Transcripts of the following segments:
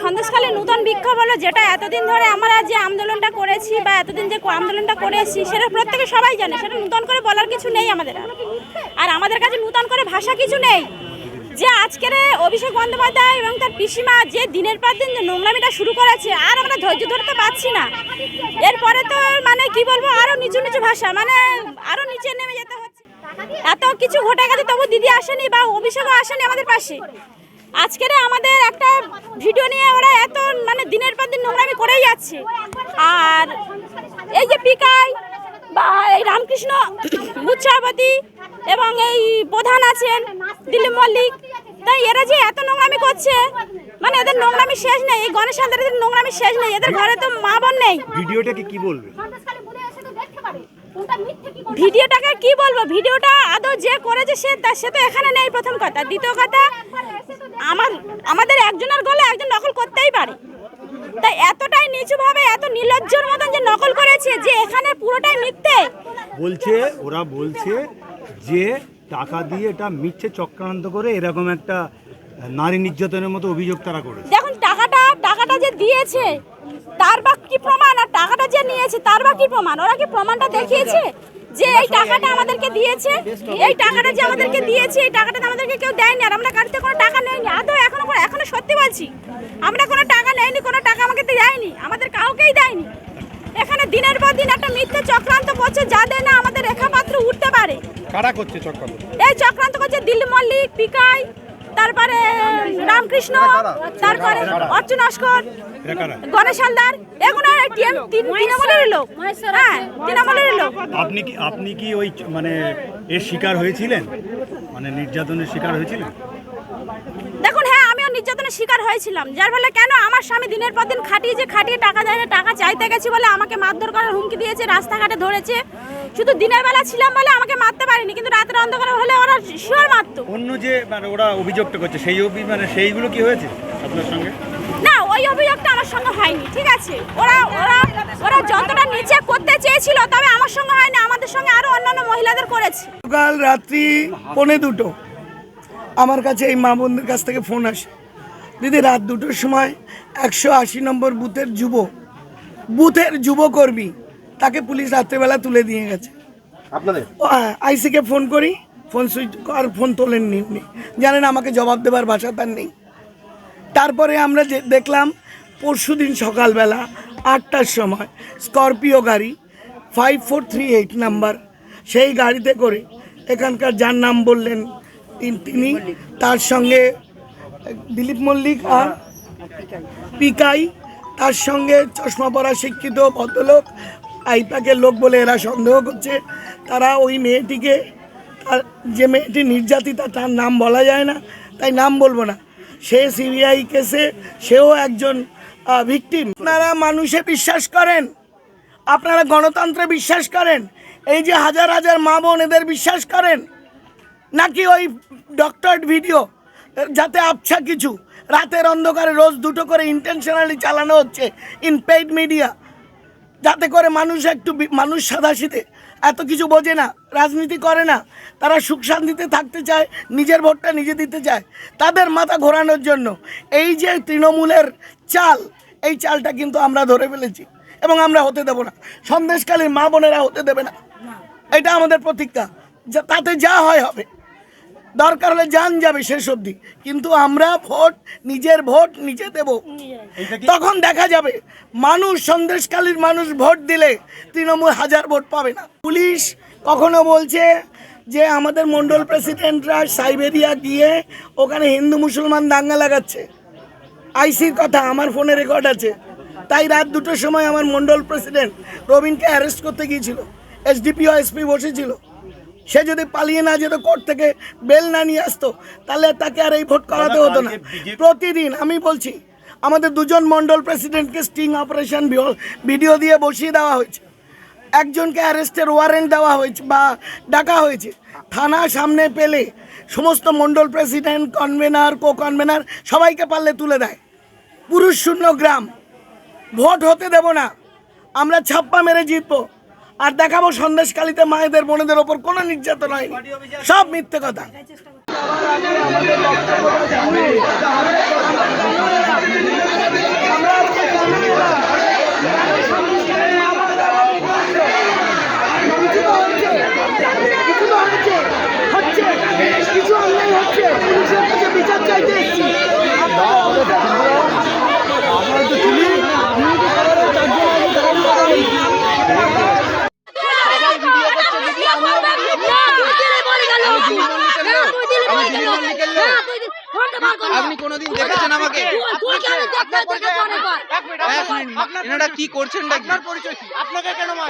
সন্দেশকালে নূতন বিক্ষোভ হলো, যেটা এতদিন ধরে আমরা যে আন্দোলনটা করেছি বা এতদিন যে আন্দোলনটা করে এসেছি সেটা প্রত্যেকে সবাই জানে, সেটা নূতন করে বলার কিছু নেই আমাদের আর। আমাদের কাছে নূতন করে ভাষা কিছু নেই। যে আজকের অভিষেক বন্দ্যোপাধ্যায় এবং তার পিসিমা যে দিনের পর দিন নোংরামিটা শুরু করেছে, আর আমরা ধৈর্য ধরতে পারছি না। এরপরে তো মানে কি বলব, আরও নিচু নিচু ভাষা মানে আরও নিচে নেমে যেতে হচ্ছে। এত কিছু ঘটে গেছে, তবু দিদি আসেনি বা অভিষেকও আসেনি আমাদের পাশে। আজকের আমাদের একটা ভিডিও নিয়ে ওরা এত মানে দিনের পর দিন নোংরামি করেই যাচ্ছে। আর এই যে পিকাই বা এই রামকৃষ্ণ মুচ্ছাপতি এবং এই প্রধান আছেন দিলীপ মল্লিক তাই এরা যে এত নোংরামি করছে মানে এদের নোংরামি শেষ নেই এই গণেশ হালদারের নোংরামি শেষ নেই এদের ঘরে তো মা বোন নেই। ভিডিওটাকে কি বলবে? ভিডিওটাকে কি বলব? ভিডিওটা আদৌ যে করেছে সে সে তো এখানে নেই প্রথম কথা। দ্বিতীয় কথা আমার আমাদের একজনের গলে একজন নকল করতেই পারে। তাই এতটাই নিচুভাবে এত নির্লজ্জর মতন যে নকল করেছে যে এখানে পুরোটাই মিথ্যে। বলছে ওরা বলছে যে টাকা দিয়ে এটা মিথ্যে চক্রান্ত করে এরকম একটা নারী নির্যাতনের মতো অভিযোগ তারা করেছে। দেখুন টাকাটা টাকাটা যে দিয়েছে তার বা কি প্রমাণ? আর টাকাটা যে নিয়েছে তার বা কি প্রমাণ? ওরা কি প্রমাণটা দেখিয়েছে? যে এই টাকাটা আমাদেরকে দিয়েছে এই টাকাটা যে আমাদেরকে দিয়েছে এই টাকাটা আমাদেরকে কেউ দেয়নি আর আমরা কাটতে কোনো টাকা নেয়নি আদৌ এখনও এখনও সত্যি বলছি আমরা কোনো টাকা নেয়নি কোনো টাকা আমাকে তো দেয়নি আমাদের কাউকেই দেয়নি। এখানে দিনের পর দিন একটা মিথ্যে চক্রান্ত করছে যাদের না আমাদের রেখাপাত্র উঠতে পারে। কারা করছে চক্রান্ত? এই চক্রান্ত করছে দিল মল্লিক পিকাই তারপরে রামকৃষ্ণ তারপরে অর্জুন নস্কর এরা কারা গণেশ হালদার এগুলো তৃণমূলের লোক। হ্যাঁ তৃণমূলের লোক। আপনি কি আপনি কি ওই মানে এর শিকার হয়েছিলেন? মানে নির্যাতনের শিকার হয়েছিলেন? দেখুন হ্যাঁ আমিও নির্যাতনের শিকার হয়েছিলাম। যার ফলে কেন আমার স্বামী দিনের পর দিন খাটিয়ে যে খাটিয়ে টাকা দেয় টাকা চাইতে গেছি বলে আমাকে মারধর করার হুমকি দিয়েছে রাস্তাঘাটে ধরেছে শুধু দিনের বেলা ছিলাম বলে আমাকে মারতে পারিনি কিন্তু রাতের অন্ধকারে হলে ওরা শিওর মারতো। অন্য যে মানে ওরা অভিযোগটা করছে সেই অভি মানে সেইগুলো কি হয়েছে আপনার সঙ্গে? না ওই অভিযোগটা আমার সঙ্গে হয়নি ঠিক আছে? ওরা ওরা ওরা যতটা নিচে করতে চেয়েছিল তবে আমার সঙ্গে হয়নি আমাদের সঙ্গে আরও অন্যান্য মহিলাদের করেছে। কাল রাত্রি পৌনে দুটো আমার কাছে এই মা বোনদের কাছ থেকে ফোন আসে। দিদি রাত দুটোর সময় একশো আশি নম্বর বুথের যুব বুথের যুবকর্মী তাকে পুলিশ রাত্রেবেলা তুলে দিয়ে গেছে। আপনাদের? আইসিকে ফোন করি ফোন সুইচ আর ফোন তোলেননি উনি জানেন আমাকে জবাব দেবার ভাষা তার নেই। তারপরে আমরা যে দেখলাম পরশু দিন সকালবেলা আটটার সময় স্করপিও গাড়ি five four three eight number সেই গাড়িতে করে এখানকার যার নাম বললেন তিনি তার সঙ্গে দিলীপ মল্লিক আর পিকাই তার সঙ্গে চশমা পরা শিক্ষিত ভদ্রলোক আইপ্যাকের লোক বলে এরা সন্দেহ করছে। তারা ওই মেয়েটিকে, তার যে মেয়েটি নির্যাতিতা, তার নাম বলা যায় না, তাই নাম বলব না। সে সিবিআই কেসে, সেও একজন ভিকটিম আপনারা মানুষে বিশ্বাস করেন, আপনারা গণতন্ত্রে বিশ্বাস করেন, এই যে হাজার হাজার মা বোন এদের বিশ্বাস করেন, নাকি ওই ডক্টর ভিডিও যাতে আবছা কিছু, রাতের অন্ধকারে রোজ দুটো করে ইন্টেনশনালি চালানো হচ্ছে ইন পেইড মিডিয়া যাতে করে মানুষ একটু মানুষ সাদাশীতে এত কিছু বোঝে না রাজনীতি করে না। তারা সুখ শান্তিতে থাকতে চায় নিজের ভোটটা নিজে দিতে চায়। তাদের মাথা ঘোরানোর জন্য এই যে তৃণমূলের চাল এই চালটা কিন্তু আমরা ধরে ফেলেছি এবং আমরা হতে দেব না। সন্দেশকালীন মা বোনেরা হতে দেবে না। এটা আমাদের প্রতিজ্ঞা। যা তাতে যা হয় হবে। দরকার হলে যান যাবে শেষ অবধি। কিন্তু আমরা ভোট নিজের ভোট নিজে দেব। তখন দেখা যাবে মানুষ সন্দেশকালীর মানুষ ভোট দিলে তৃণমূল হাজার ভোট পাবে না। পুলিশ কখনো বলছে যে আমাদের মন্ডল প্রেসিডেন্টরা সাইবেরিয়া গিয়ে ওখানে হিন্দু মুসলমান দাঙ্গা লাগাচ্ছে। আইসির কথা আমার ফোনে রেকর্ড আছে। তাই রাত দুটোর সময় আমার মন্ডল প্রেসিডেন্ট রবিনকে অ্যারেস্ট করতে গিয়েছিল। এসডিপিও এসপি বসেছিল। সে যদি পালিয়ে না যেত কোর্ট থেকে বেল না নিয়ে আসতো তাহলে তাকে আর এই ভোট করাতে হতো না। প্রতিদিন আমি বলছি আমাদের দুজন মন্ডল প্রেসিডেন্টকে স্টিং অপারেশন ভিডিও দিয়ে বসিয়ে দেওয়া হয়েছে। একজনকে অ্যারেস্টের ওয়ারেন্ট দেওয়া হয়েছে বা ডাকা হয়েছে। থানা সামনে পেলে সমস্ত মন্ডল প্রেসিডেন্ট কনভেনার কো কনভেনার সবাইকে পারলে তুলে দেয়। পুরুষ শূন্য গ্রাম। ভোট হতে দেব না। আমরা ছাপ্পা মেরে জিতবো। আর দেখাবো সন্দেশকালীতে মায়েদের, বোনেদের ওপর কোনো নির্যাতন হয়নি সব মিথ্যে কথা। কিছু অন্যায় হচ্ছে বিচার চাইতে এসছি। কি করছেন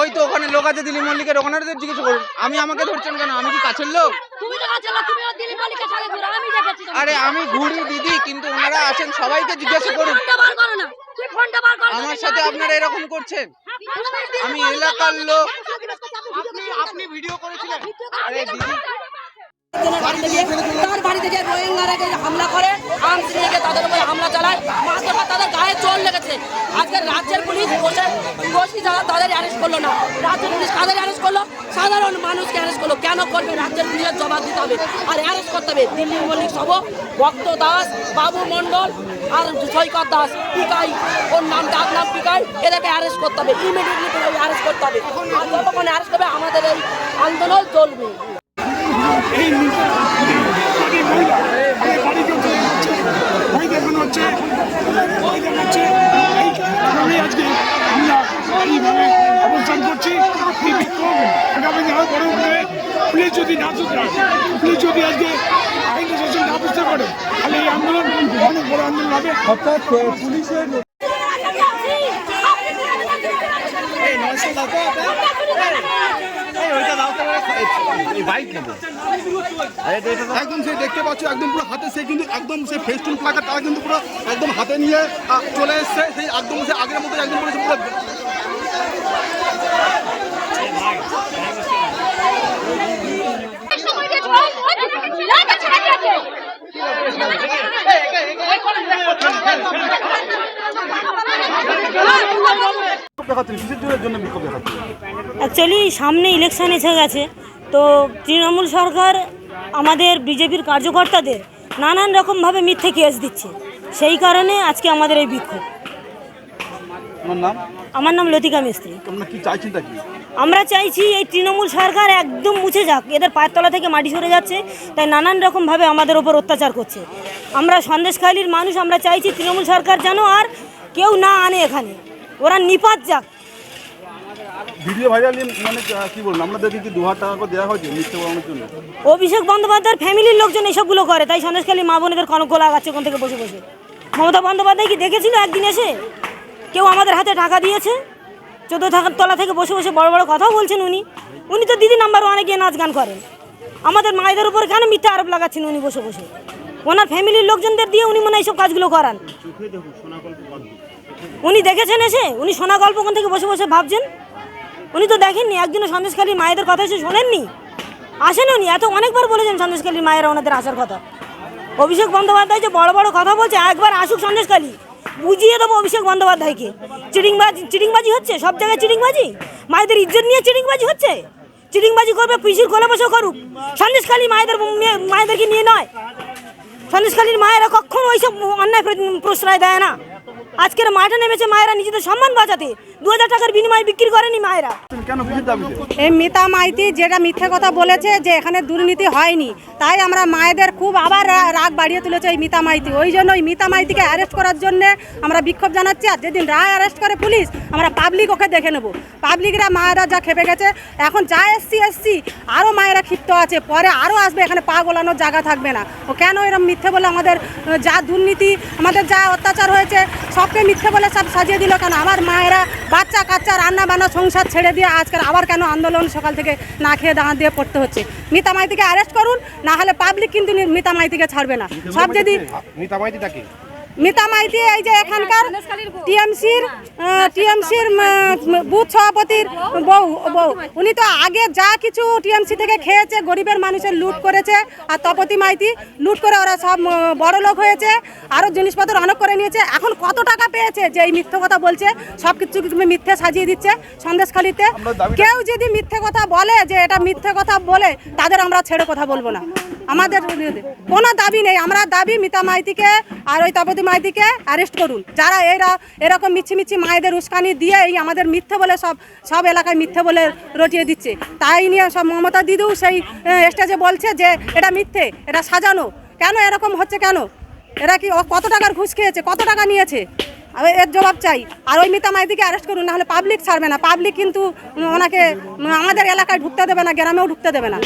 ওই তো ওখানে লোক আছে দিলীপ মল্লিকের ওখানে তো জিজ্ঞেস করুন। আমি আমাকে ধরছেন কেন? আমি কি কাছের লোক? তুমি তো কাছে না তুমি দিলীপ মালিকের সাথে ঘুরো আমি দেখেছি আরে আমি ঘুরি দিদি কিন্তু ওনারা আছেন সবাইকে জিজ্ঞাসা করুন। ফোনটা বার করো না তুই ফোনটা বার করো আমার সাথে আপনারা এরকম করছেন? আমি এলাকার লোক। আপনি ভিডিও করেছিলেন? আরে দিদি তার বাড়িতে যে রোহিঙ্গারা যে হামলা করে আর্মস নিয়ে তাদের উপরে হামলা চালায়। মাত্র তাদের গায়ে চোর লেগেছে। আজকে রাজ্যের পুলিশ বসে দোষী যারা তাদের অ্যারেস্ট করল না। রাজ্যের পুলিশ কাদের অ্যারেস্ট করল? সাধারণ মানুষকে অ্যারেস্ট করল। কেন করবে? রাজ্যের পুলিশের জবাব দিতে হবে। আর অ্যারেস্ট করতে হবে। দিল্লি মল্লিক সব ভক্ত দাস, বাবু মণ্ডল আর সৈকত দাস, পিকাই। ওর নাম ডাক নাম পিকাই। এদেরকে অ্যারেস্ট করতে হবে। ইমিডিয়েটলি অ্যারেস্ট করতে হবে। আর যতক্ষণ অ্যারেস্ট হবে আমাদের এই আন্দোলন চলবে। এই বাড়ি মহিলা এই বাড়িতে হচ্ছে ভয় দেখানো হচ্ছে ভয় দেখাচ্ছে এই কারণে আজকে আমরা এইভাবে অবস্থান করছি এই বিক্ষোভ আগামী দিনে বড় উঠবে পুলিশ যদি না সুতরাং পুলিশ যদি আজকে আইন শাসন না বুঝতে পারে তাহলে এই আন্দোলন অনেক বড় আন্দোলন হবে। অর্থাৎ পুলিশের একদম সেই দেখতে পাচ্ছ একদম পুরো হাতে সে কিন্তু একদম সেই ফেস্টুন প্লাকার তারা কিন্তু পুরো একদম হাতে নিয়ে চলে এসছে সেই একদম সেই আগের মতো একদম পুরো পুরো দেখাচ্ছেন কিসের জন্য বিক্ষোভ দেখাচ্ছেন অ্যাকচুয়ালি সামনে ইলেকশন এসে গেছে তো তৃণমূল সরকার আমাদের বিজেপির কার্যকর্তাদের নানান রকমভাবে মিথ্যে কেস দিচ্ছে। সেই কারণে আজকে আমাদের এই বিক্ষোভ। নাম? আমার নাম লতিকা মিস্ত্রি। কি চাইছেনটা কি? আমরা চাইছি এই তৃণমূল সরকার একদম মুছে যাক। এদের পায়ের তলা থেকে মাটি সরে যাচ্ছে তাই নানান রকমভাবে আমাদের ওপর অত্যাচার করছে। আমরা সন্দেশখালীর মানুষ আমরা চাইছি তৃণমূল সরকার যেন আর কেউ না আনে এখানে। ওরা নিপাত যাক। ভিডিও ভাইরাল মানে কি বলুন আপনাদেরকে কি দু হাজার টাকা করে দেওয়া হয়েছে মিথ্যে বলানোর জন্য? অভিষেক বন্দ্যোপাধ্যায়ের ফ্যামিলির লোকজন এসবগুলো করে তাই সন্দেশখালী মা বোনেদের কনক লাগাচ্ছে ওখান থেকে বসে বসে। মমতা বন্দ্যোপাধ্যায় কি দেখেছিল একদিন এসে? কেউ আমাদের হাতে টাকা দিয়েছে? চোদ্দ থাকার তলা থেকে বসে বসে বড় বড় কথাও বলছেন উনি। উনি তো দিদি নাম্বার ওয়ানে গিয়ে নাচ গান করেন। আমাদের মায়েদের উপর কেন মিথ্যা আরোপ লাগাচ্ছেন উনি বসে বসে? ওনার ফ্যামিলির লোকজনদের দিয়ে উনি মনে হয় এইসব কাজগুলো করান। উনি দেখেছেন এসে? উনি সোনা গল্প ওখান থেকে বসে বসে ভাবছেন? উনি তো দেখেননি একদিনও সন্দেশখালী মায়েদের কথা এসে শোনেননি? আসেন উনি এত অনেকবার বলেছেন সন্দেশখালীর মায়েরা ওনাদের আসার কথা। অভিষেক বন্দ্যোপাধ্যায় যে বড় বড় কথা বলছে, একবার আসুক সন্দেশখালী। বুঝিয়ে দেবো অভিষেক বন্দ্যোপাধ্যায়কে। চিটিংবাজি চিটিংবাজি হচ্ছে? সব জায়গায় চিটিংবাজি? মায়েদের ইজ্জত নিয়ে চিটিংবাজি হচ্ছে? চিটিংবাজি করবে, পিসির কোলে বসে করুক। সন্দেশখালী মায়েদের মায়েদেরকে নিয়ে নয়। সন্দেশখালীর মায়েরা কখনো ওইসব অন্যায় প্রশ্রয় দেয় না। আজকের মাঠে নেমেছে মায়েরা নিজেদের সম্মান বাঁচাতে। দু হাজার টাকার বিনিময়ে বিক্রি করেনি মায়েরা। এই মিতা মাইতি যেটা মিথ্যে কথা বলেছে যে এখানে দুর্নীতি হয়নি তাই আমরা মায়েদের খুব আবার রাগ বাড়িয়ে তুলেছে এই মিতা মাইতি। ওই জন্য ওই মিতা মাইতিকে অ্যারেস্ট করার জন্য আমরা বিক্ষোভ জানাচ্ছি আর যেদিন রায় অ্যারেস্ট করে পুলিশ আমরা পাবলিক ওকে দেখে নেব। পাবলিকরা মায়েরা যা খেপে গেছে এখন যা এসছি এসছি আরও মায়েরা ক্ষিপ্ত আছে পরে আরও আসবে এখানে পা গোলানোর জায়গা থাকবে না। ও কেন এরকম মিথ্যে বলে আমাদের যা দুর্নীতি আমাদের যা অত্যাচার হয়েছে সবকে মিথ্যে বলে সব সাজিয়ে দিল কেন? আমার মায়েরা বাচ্চা কাচ্চা রান্না বান্না সংসার ছেড়ে দিয়ে আজকাল আবার কেন আন্দোলন সকাল থেকে না খেয়ে দাঁড়া দিয়ে পড়তে হচ্ছে? মিতা মাইতিকে অ্যারেস্ট করুন না হলে পাবলিক কিন্তু মিতা মাইতিকে ছাড়বে না। সব যদি মিতা মাইতি এই যে এখানকার টিএমসির টিএমসির বুথ সভাপতির বউ বউ। উনি তো আগে যা কিছু টিএমসি থেকে খেয়েছে গরিবের মানুষের লুট করেছে আর তপতি মাইতি লুট করে ওরা সব বড় লোক হয়েছে আরও জিনিসপত্র অনেক করে নিয়েছে। এখন কত টাকা পেয়েছে যে এই মিথ্যে কথা বলছে? সব কিছু মিথ্যে সাজিয়ে দিচ্ছে সন্দেশখালিতে। কেউ যদি মিথ্যে কথা বলে যে এটা মিথ্যে কথা বলে তাদের আমরা ছেড়ে কথা বলব না। আমাদের কোনো দাবি নেই। আমরা দাবি মিতা মাইতিকে আর ওই তপতি মাইতিকে অ্যারেস্ট করুন। যারা এরা এরকম মিছি মিছি মায়েদের উস্কানি দিয়ে এই আমাদের মিথ্যে বলে সব সব এলাকায় মিথ্যে বলে রটিয়ে দিচ্ছে। তাই নিয়ে সব মমতা দিদিও সেই স্টেজে বলছে যে এটা মিথ্যে, এটা সাজানো। কেন এরকম হচ্ছে কেন? এরা কি কত টাকার ঘুষ খেয়েছে, কত টাকা নিয়েছে? এর জবাব চাই। আর ওই মিতা মাইদিকে অ্যারেস্ট করুন, নাহলে পাবলিক ছাড়বে না। পাবলিক কিন্তু ওনাকে আমাদের এলাকায় ঢুকতে দেবে না, গ্রামেও ঢুকতে দেবে না।